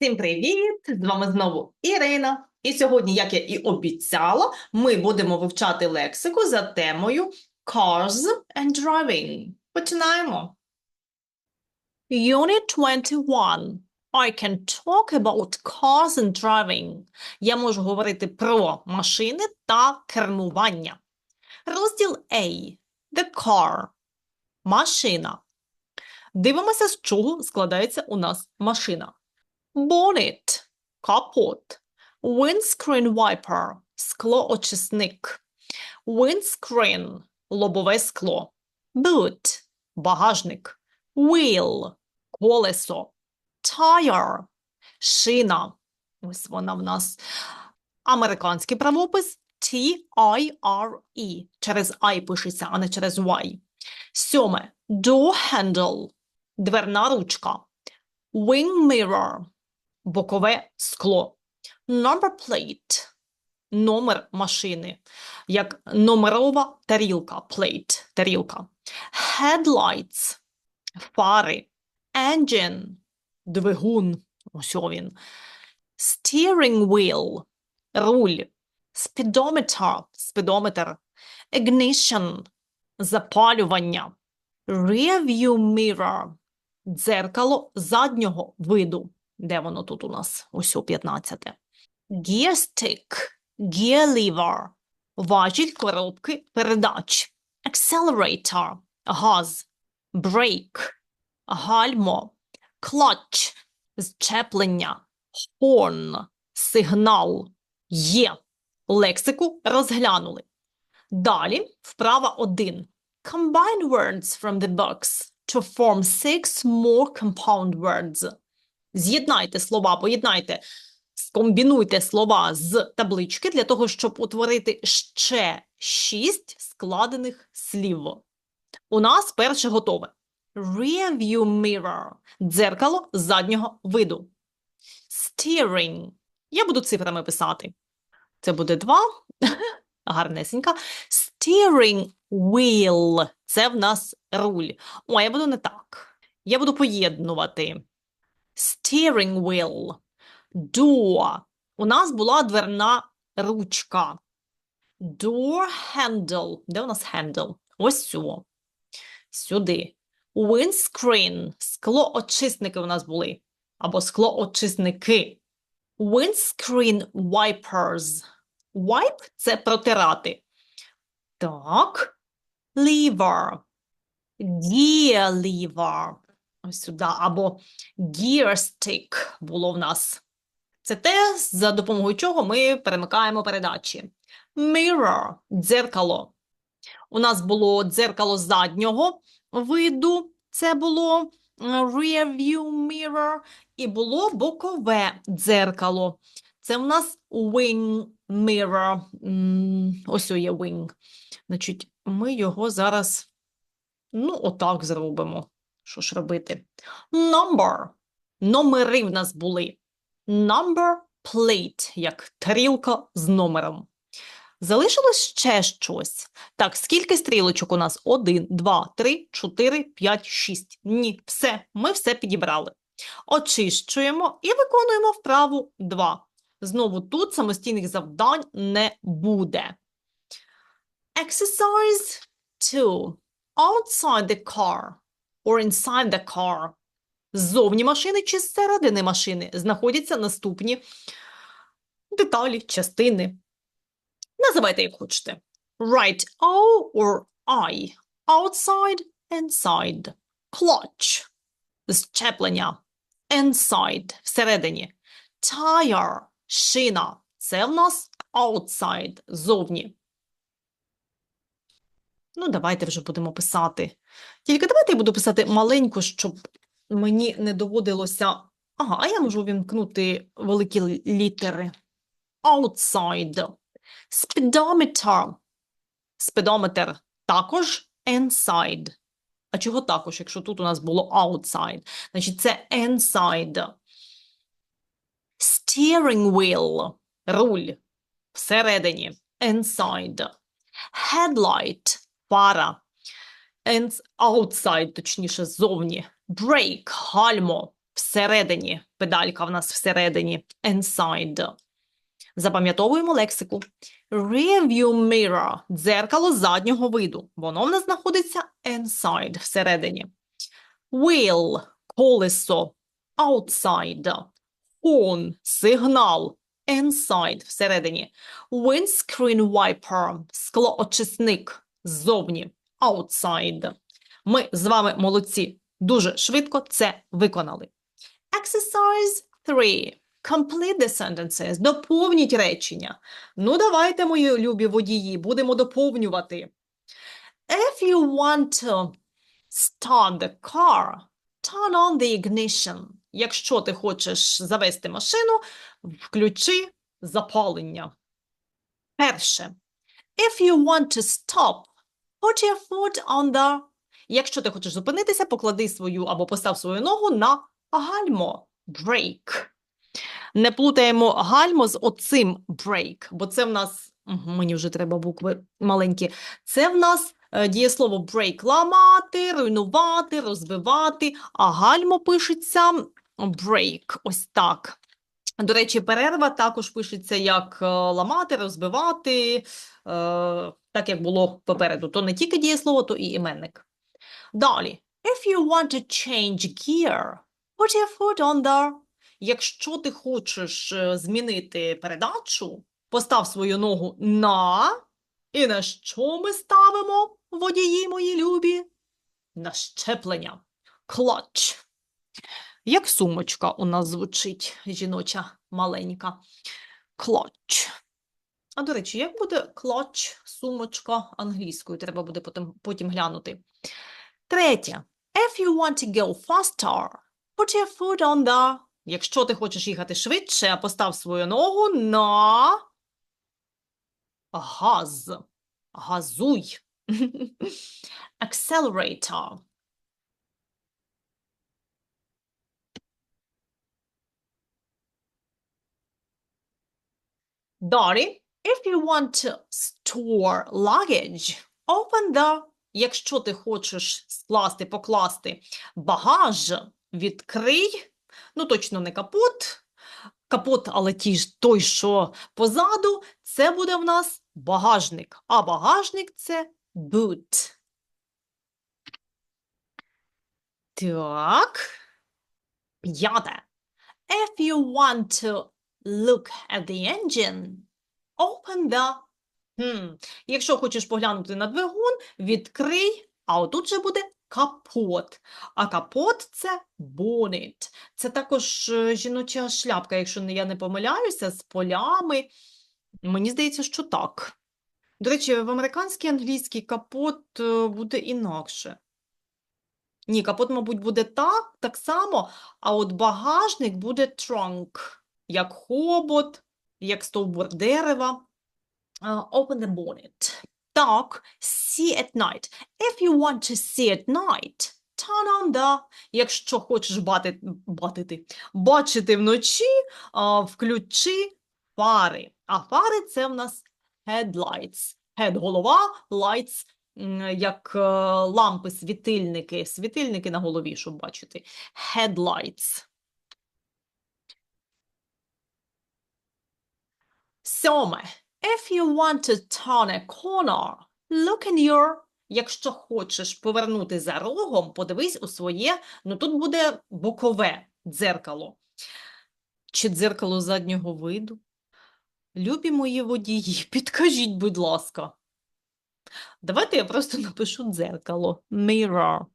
Всім привіт! З вами знову Ірина. І сьогодні, як я і обіцяла, ми будемо вивчати лексику за темою Cars and Driving. Починаємо. Unit 21. I can talk about cars and driving. Я можу говорити про машини та кермування. Розділ A. The car. Машина. Дивимося, з чого складається у нас машина. Bonnet – капот. Windscreen wiper – склоочисник. Windscreen – лобове скло. Boot – багажник. Wheel – колесо. Tire – шина. Ось вона в нас. Американський правопис T-I-R-E. Через I пишеться, а не через Y. Сьоме. Door handle – дверна ручка. Wing mirror – бокове скло. Number plate – номер машини, як номерова тарілка, plate – тарілка. Headlights – фари. Engine – двигун, ось він. Steering wheel – руль. Speedometer – спідометр. Ignition – запалювання. Rearview mirror – дзеркало заднього виду. Де воно тут у нас? Ось у 15. Gear stick – gear lever – важіль коробки передач. Accelerator – газ. Brake – гальмо. Clutch – зчеплення. Horn – сигнал. Є. Лексику розглянули. Далі вправа 1. Combine words from the box to form six more compound words. З'єднайте слова, поєднайте, скомбінуйте слова з таблички для того, щоб утворити ще шість складених слів. У нас перше готове. Rear view mirror – дзеркало заднього виду. Steering. Я буду цифрами писати. Це буде два. Гарнесенька. Steering wheel – це в нас руль. О, я буду не так. Я буду поєднувати. Steering wheel. Door. У нас була дверна ручка. Door handle. Де у нас handle? Ось сю. Сюди. Windscreen. Склоочисники у нас були. Або склоочисники. Windscreen wipers. Wipe – це протирати. Так. Lever. Gear lever. Ось сюди. Або gear stick було в нас. Це те, за допомогою чого ми перемикаємо передачі. Mirror – дзеркало. У нас було дзеркало заднього виду. Це було rear view mirror. І було бокове дзеркало. Це у нас wing mirror. Ось є wing. Значить, ми його зараз, ну, отак зробимо. Що ж робити? Number. Номери в нас були. Number plate, як тарілка з номером. Залишилось ще щось. Так, скільки стрілочок у нас? Один, два, три, чотири, п'ять, шість. Ні, все, ми все підібрали. Очищуємо і виконуємо вправу 2. Знову тут самостійних завдань не буде. Exercise 2. Outside the car or inside the car. Ззовні машини чи зсередини машини знаходяться наступні деталі, частини. Називайте, як хочете. Write O or I. Outside, inside. Clutch. Зчеплення. Inside. Всередині. Tire. Шина. Це в нас outside. Зовні. Ну, давайте вже будемо писати. Тільки давайте я буду писати маленько, щоб мені не доводилося. Ага, а я можу вімкнути великі літери. Outside. Speedometer. Спідометр. Також inside. А чого також, якщо тут у нас було outside? Значить, це inside. Steering wheel. Руль. Всередині. Inside. Headlight. Фара. And outside, точніше, ззовні. Brake. Гальмо. всередині. Педалька в нас всередині. Inside. Запам'ятовуємо лексику. Rearview mirror – дзеркало заднього виду. Воно в нас знаходиться inside – всередині. Wheel – колесо. Outside. On – сигнал. Inside – всередині. Windscreen wiper – склоочисник. Ззовні. Outside. Ми з вами молодці. Дуже швидко це виконали. Exercise 3. Complete the sentences. Доповніть речення. Ну, давайте, мої любі водії, будемо доповнювати. If you want to start the car, turn on the ignition. Якщо ти хочеш завести машину, включи запалення. Перше. If you want to stop, put your foot on the... Якщо ти хочеш зупинитися, поклади свою або постав свою ногу на гальмо. Brake. Не плутаємо гальмо з оцим break, бо це в нас, мені вже треба букви маленькі, це в нас е, дієслово break – ламати, руйнувати, розбивати, а гальмо пишеться break, ось так. До речі, перерва також пишеться як е, ламати, розбивати, так як було попереду. То не тільки дієслово, то і іменник. Далі. If you want to change gear, put your foot on the Якщо ти хочеш е, змінити передачу, постав свою ногу на. І на що ми ставимо, водії мої любі? На щеплення. Клач. Як сумочка у нас звучить жіноча маленька. Клач. А до речі, як буде клач, сумочка англійською? Треба буде потім, потім глянути. Третє. If you want to go faster, put your foot on the Якщо ти хочеш їхати швидше, постав свою ногу на газ. Газуй. Accelerator. Далі. If you want to store luggage, open the... Якщо ти хочеш скласти, покласти багаж, відкрий Ну, точно не капот. Капот, але ті ж той, що позаду, це буде в нас багажник. А багажник це boot. Так. П'яте. If you want to look at the engine, open the... Хм. Якщо хочеш поглянути на двигун, відкрий, а отут же буде капот. А капот це bonnet. Це також е, жіноча шляпка, якщо я не помиляюся, з полями. Мені здається, що так. До речі, в американській англійській капот е, буде інакше. Ні, капот, мабуть, буде так, так само, а от багажник буде trunk, як хобот, як стовбур дерева. Е, Open the bonnet. Так, see at night. If you want to see at night, turn on the... Якщо хочеш бати, батити, бачити вночі, а, включи фари. А фари – це в нас headlights. Head – голова, lights – як е, лампи, світильники. Світильники на голові, щоб бачити. Headlights. Сьоме. If you want to turn a corner, look in your... Якщо хочеш повернути за рогом, подивись у своє, ну тут буде бокове дзеркало. Чи дзеркало заднього виду? Любі мої водії, підкажіть, будь ласка. Давайте я просто напишу дзеркало. Mirror.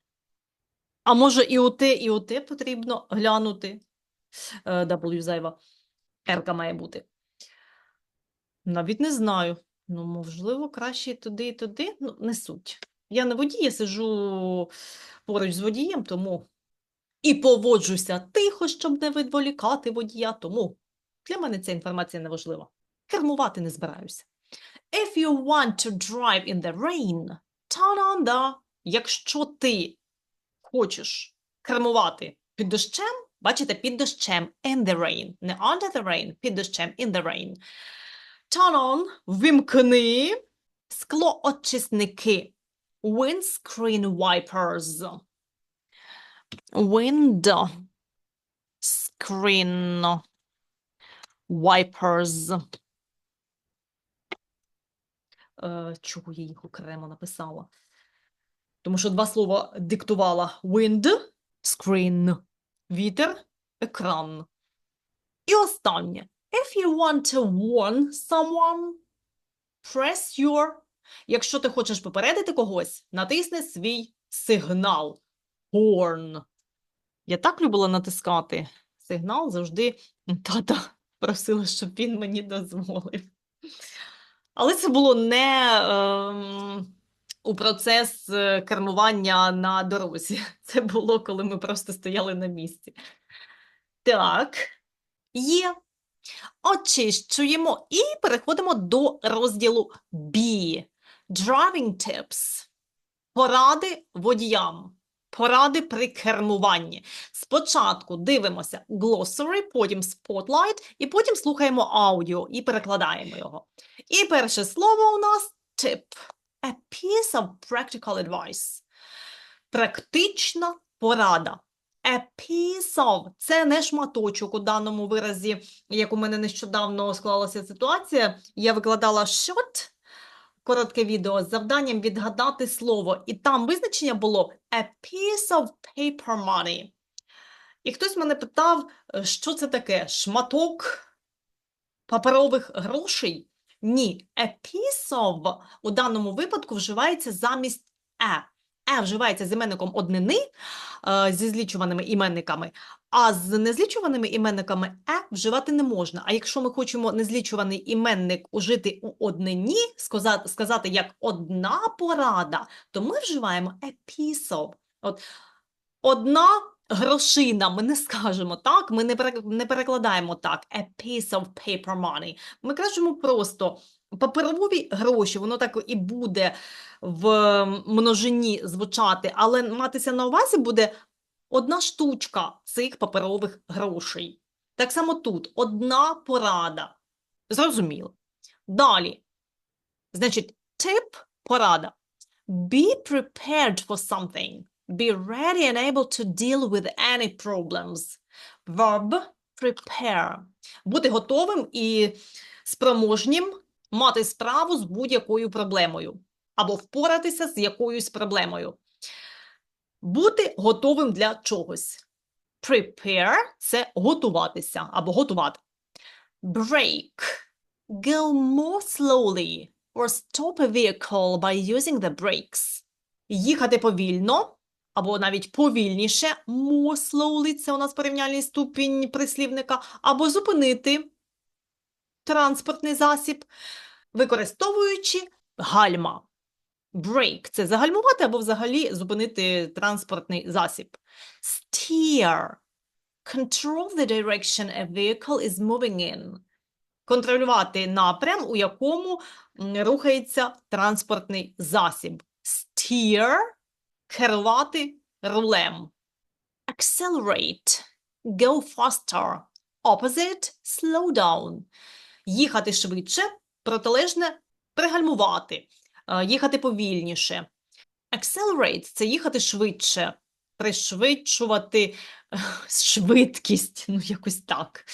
А може і оте, і оте потрібно глянути. Е, W зайва. Ерка має бути. Навіть не знаю. Ну, можливо, краще туди, і туди. Ну, не суть. Я не водій, я сиджу поруч з водієм, тому і поводжуся тихо, щоб не відволікати водія, тому для мене ця інформація не важлива. Кермувати не збираюся. If you want to drive in the rain, turn on the... Якщо ти хочеш кермувати під дощем, бачите, під дощем, in the rain, не under the rain, під дощем, in the rain. Turn on, вимкни, склоочисники, windscreen wipers, window, screen. Wipers. Е, чого я їх окремо написала? Тому що два слова диктувала wind, screen, вітер, екран. І останнє. If you want to warn someone, press your. Якщо ти хочеш попередити когось, натисни свій сигнал. Horn. Я так любила натискати сигнал, завжди тата просила, щоб він мені дозволив. Але це було не ем, у процес е, кермування на дорозі. Це було, коли ми просто стояли на місці. Так, є. Очищуємо і переходимо до розділу B. Driving tips. Поради водіям. Поради при кермуванні. Спочатку дивимося glossary, потім spotlight, і потім слухаємо аудіо і перекладаємо його. І перше слово у нас tip. A piece of practical advice. Практична порада. A piece of – це не шматочок у даному виразі, як у мене нещодавно склалася ситуація. Я викладала short, коротке відео з завданням відгадати слово. І там визначення було a piece of paper money. І хтось мене питав, е, що це таке? Шматок паперових грошей? Ні, a piece of у даному випадку вживається замість e. E вживається з іменником однини, е, зі злічуваними іменниками, а з незлічуваними іменниками е вживати не можна. А якщо ми хочемо незлічуваний іменник ужити у однині, сказати, як одна порада, то ми вживаємо a piece of. От, одна грошина, ми не скажемо так, ми не перекладаємо так, a piece of paper money. Ми кажемо просто паперові гроші, воно так і буде в множині звучати, але матися на увазі буде одна штучка цих паперових грошей. Так само тут одна порада. Зрозуміло. Далі. Значить, тип порада. Be prepared for something. Be ready and able to deal with any problems. Verb prepare. Бути готовим і спроможнім мати справу з будь-якою проблемою або впоратися з якоюсь проблемою. Бути готовим для чогось. Prepare – це готуватися або готувати. Break – go more slowly or stop a vehicle by using the brakes. Їхати повільно або навіть повільніше. More slowly – це у нас порівняльний ступінь прислівника. Або зупинити транспортний засіб, використовуючи гальма. Brake – це загальмувати або взагалі зупинити транспортний засіб. Steer – control the direction a vehicle is moving in. Контролювати напрям, у якому рухається транспортний засіб. Steer – керувати рулем. Accelerate – go faster. Opposite – slow down. Їхати швидше, протилежне – пригальмувати е, їхати повільніше. Accelerate – це їхати швидше, пришвидшувати е, швидкість, ну якось так.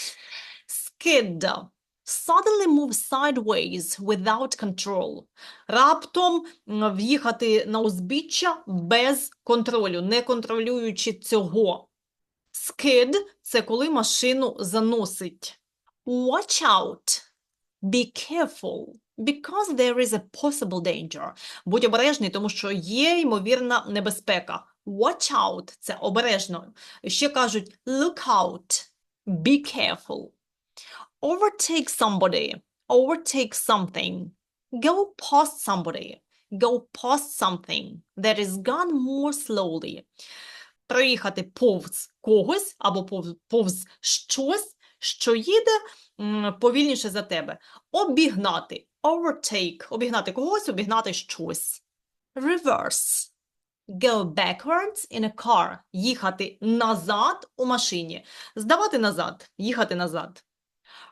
Skid – suddenly move sideways without control. Раптом в'їхати на узбіччя без контролю, не контролюючи цього. Skid – це коли машину заносить. Watch out – be careful. Because there is a possible danger. Будь обережний, тому що є ймовірна небезпека. Watch out – це обережно. Ще кажуть look out, be careful. Overtake somebody, overtake something. Go past somebody, go past something that is gone more slowly. Проїхати повз когось або повз, щось, що їде повільніше за тебе. Обігнати. Overtake. Обігнати когось, обігнати щось. Reverse. Go backwards in a car. Їхати назад у машині. Здавати назад. Їхати назад.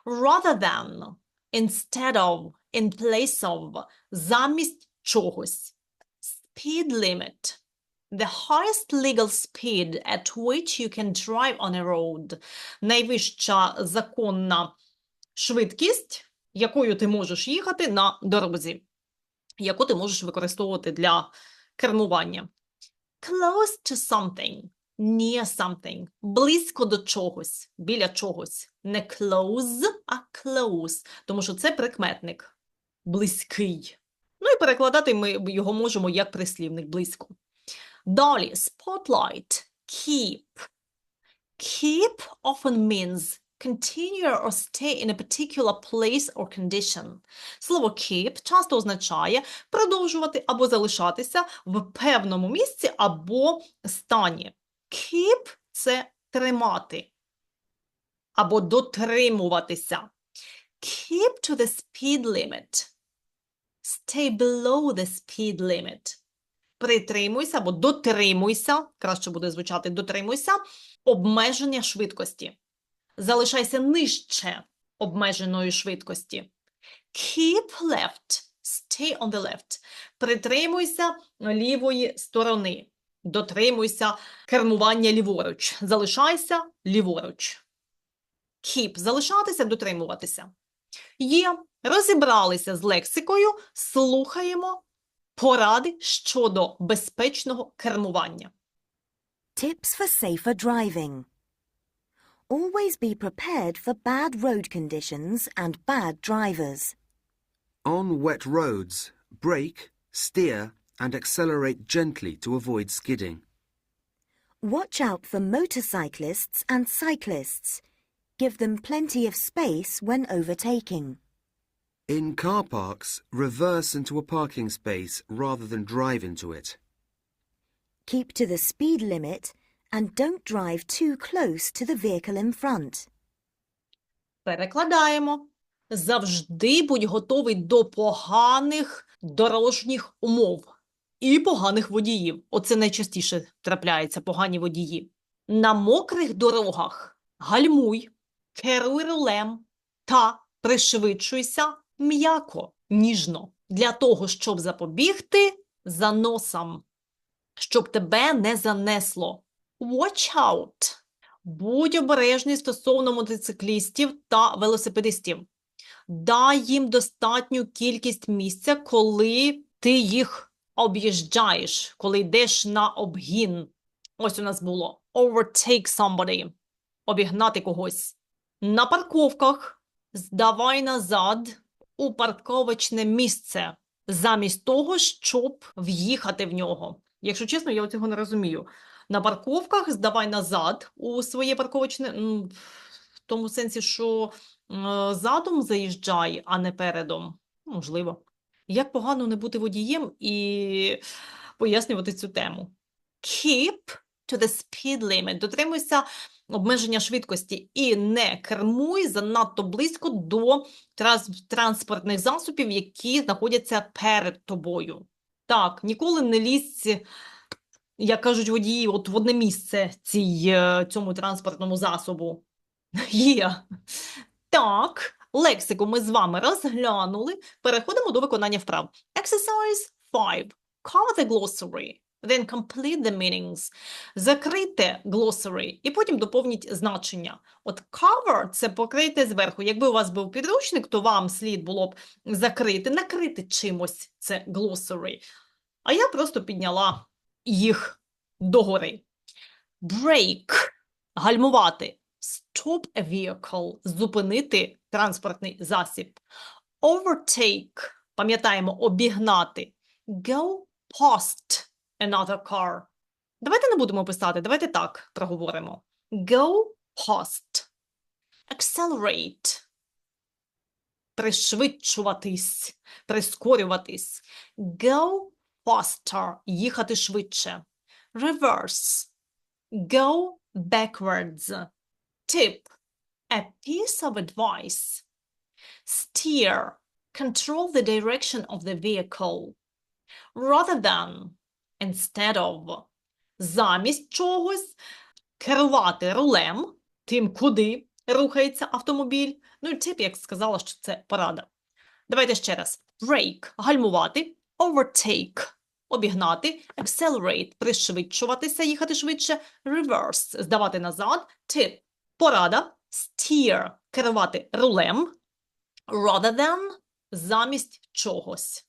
Rather than. Instead of. In place of. Замість чогось. Speed limit. The highest legal speed at which you can drive on a road. Найвища законна швидкість, якою ти можеш їхати на дорозі, яку ти можеш використовувати для кермування. Close to something, near something, близько до чогось, біля чогось. Не close, а close, тому що це прикметник. Близький. Ну і перекладати ми його можемо як прислівник близько. Далі, spotlight, keep. Keep often means continue or stay in a particular place or condition. Слово keep часто означає продовжувати або залишатися в певному місці або стані. Keep – це тримати або дотримуватися. Keep to the speed limit. Stay below the speed limit. Притримуйся або дотримуйся, краще буде звучати дотримуйся, обмеження швидкості. Залишайся нижче обмеженої швидкості. Keep left. Stay on the left. Притримуйся лівої сторони. Дотримуйся кермування ліворуч. Залишайся ліворуч. Keep – залишатися, дотримуватися. Є. Розібралися з лексикою, слухаємо поради щодо безпечного кермування. Tips for safer driving. Always be prepared for bad road conditions and bad drivers. On wet roads, brake, steer, and accelerate gently to avoid skidding. Watch out for motorcyclists and cyclists. Give them plenty of space when overtaking. In car parks, reverse into a parking space rather than drive into it. Keep to the speed limit and don't drive too close to the vehicle in front. Перекладаємо. Завжди будь готовий до поганих дорожніх умов і поганих водіїв. Оце найчастіше трапляється погані водії. На мокрих дорогах гальмуй, керуй рулем та пришвидшуйся м'яко, ніжно, для того, щоб запобігти заносам, щоб тебе не занесло. Watch out! Будь обережний стосовно мотоциклістів та велосипедистів. Дай їм достатню кількість місця, коли ти їх об'їжджаєш, коли йдеш на обгін. Ось у нас було overtake somebody, обігнати когось. На парковках здавай назад у парковочне місце, замість того, щоб в'їхати в нього. Якщо чесно, я цього не розумію. На парковках здавай назад у своє парковочне, в тому сенсі, що е, задом заїжджай, а не передом. Можливо. Як погано не бути водієм і пояснювати цю тему. Keep to the speed limit. Дотримуйся обмеження швидкості і не кермуй занадто близько до транспортних засобів, які знаходяться перед тобою. Так, ніколи не лізь, як кажуть водії, от в одне місце цій, е, цьому транспортному засобу. Є. Так, лексику ми з вами розглянули. Переходимо до виконання вправ. Exercise 5. Cover the glossary. Then complete the meanings. Закрийте glossary і потім доповніть значення. От cover – це покрийте зверху. Якби у вас був підручник, то вам слід було б закрити, накрити чимось це glossary. А я просто підняла їх догори. Break – гальмувати. Stop a vehicle – зупинити транспортний засіб. Overtake – пам'ятаємо, обігнати. Go past another car. Давайте не будемо писати, давайте так проговоримо. Go past. Accelerate. Пришвидшуватись, прискорюватись. Go faster. Їхати швидше. Reverse. Go backwards. Tip. A piece of advice. Steer. Control the direction of the vehicle. Rather than. Instead of. Замість чогось. Керувати рулем. Тим, куди рухається автомобіль. Ну тип, як сказала, що це порада. Давайте ще раз. Brake – гальмувати. Overtake обігнати, accelerate – пришвидшуватися, їхати швидше, reverse – здавати назад, tip – порада, steer – керувати рулем, rather than – замість чогось.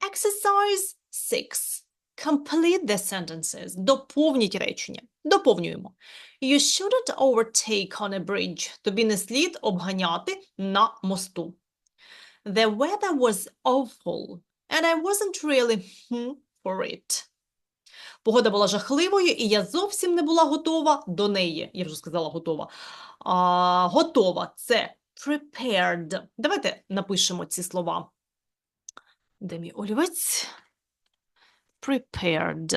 Exercise 6. Complete the sentences. Доповніть речення. Доповнюємо. You shouldn't overtake on a bridge. Тобі не слід обганяти на мосту. The weather was awful, and I wasn't really for it. Погода була жахливою, і я зовсім не була готова до неї. Я вже сказала готова. А, готова – це prepared. Давайте напишемо ці слова. Де мій олівець? Prepared.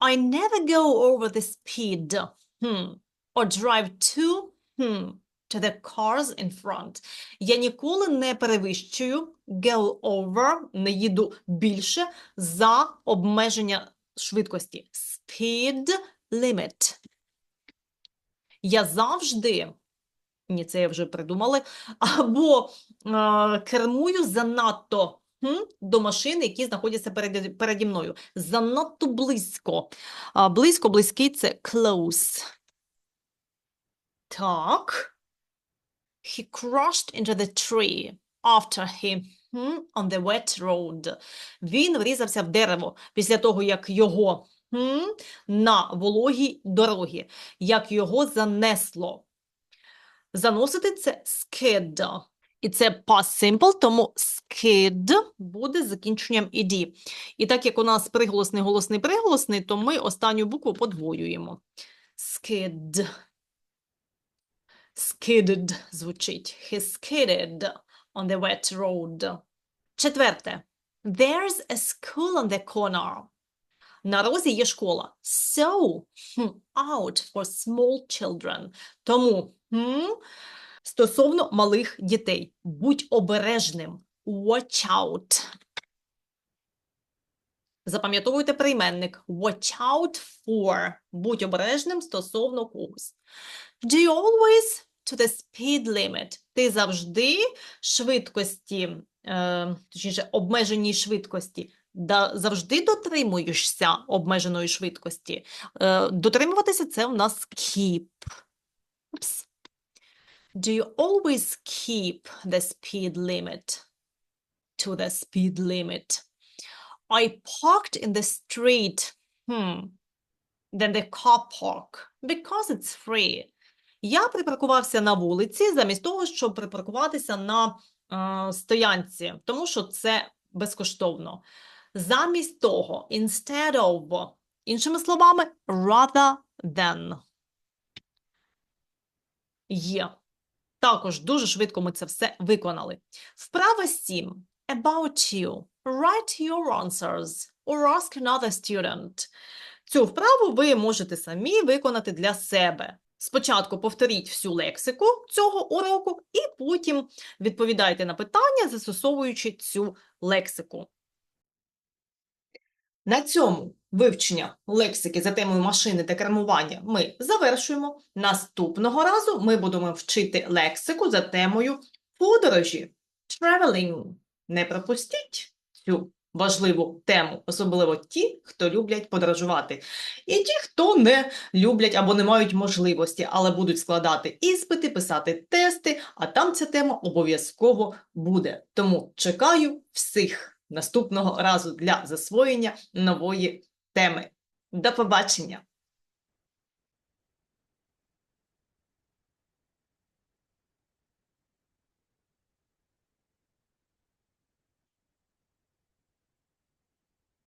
I never go over the speed. Hmm. Or drive too hmm, to the cars in front. Я ніколи не перевищую go over, не їду більше за обмеження швидкості. Speed limit. Я завжди, ні, це я вже придумали, або е, кермую занадто до машин, які знаходяться переді, переді мною. Занадто близько. Близько, близький – це close. Так. He crashed into the tree after he on the wet road. Він врізався в дерево після того, як його на вологій дорогі, як його занесло. Заносити це skid. І це past simple, тому skid буде з закінченням ed. І так як у нас приголосний, голосний, приголосний, то ми останню букву подвоюємо. Skid. Skidded звучить. He skidded on the wet road. Четверте. There's a school on the corner. На розі є школа. So, out for small children. Тому, хм, стосовно малих дітей. Будь обережним. Watch out. Запам'ятовуйте прийменник. Watch out for. Будь обережним стосовно когось. Do you always to the speed limit? Ти завжди швидкості, е, точніше, обмеженій швидкості, да, завжди дотримуєшся обмеженої швидкості. Е, дотримуватися це у нас keep. Упс. Do you always keep the speed limit? To the speed limit. I parked in the street. Hmm. Then the car park. Because it's free. Я припаркувався на вулиці замість того, щоб припаркуватися на е, стоянці, тому що це безкоштовно. Замість того, instead of, іншими словами, rather than. Є. Також дуже швидко ми це все виконали. Вправа 7. About you. Write your answers or ask another student. Цю вправу ви можете самі виконати для себе. Спочатку повторіть всю лексику цього уроку і потім відповідайте на питання, застосовуючи цю лексику. На цьому вивчення лексики за темою машини та кермування ми завершуємо. Наступного разу ми будемо вчити лексику за темою подорожі. Traveling. Не пропустіть цю важливу тему, особливо ті, хто люблять подорожувати. І ті, хто не люблять або не мають можливості, але будуть складати іспити, писати тести, а там ця тема обов'язково буде. Тому чекаю всіх наступного разу для засвоєння нової теми. До побачення!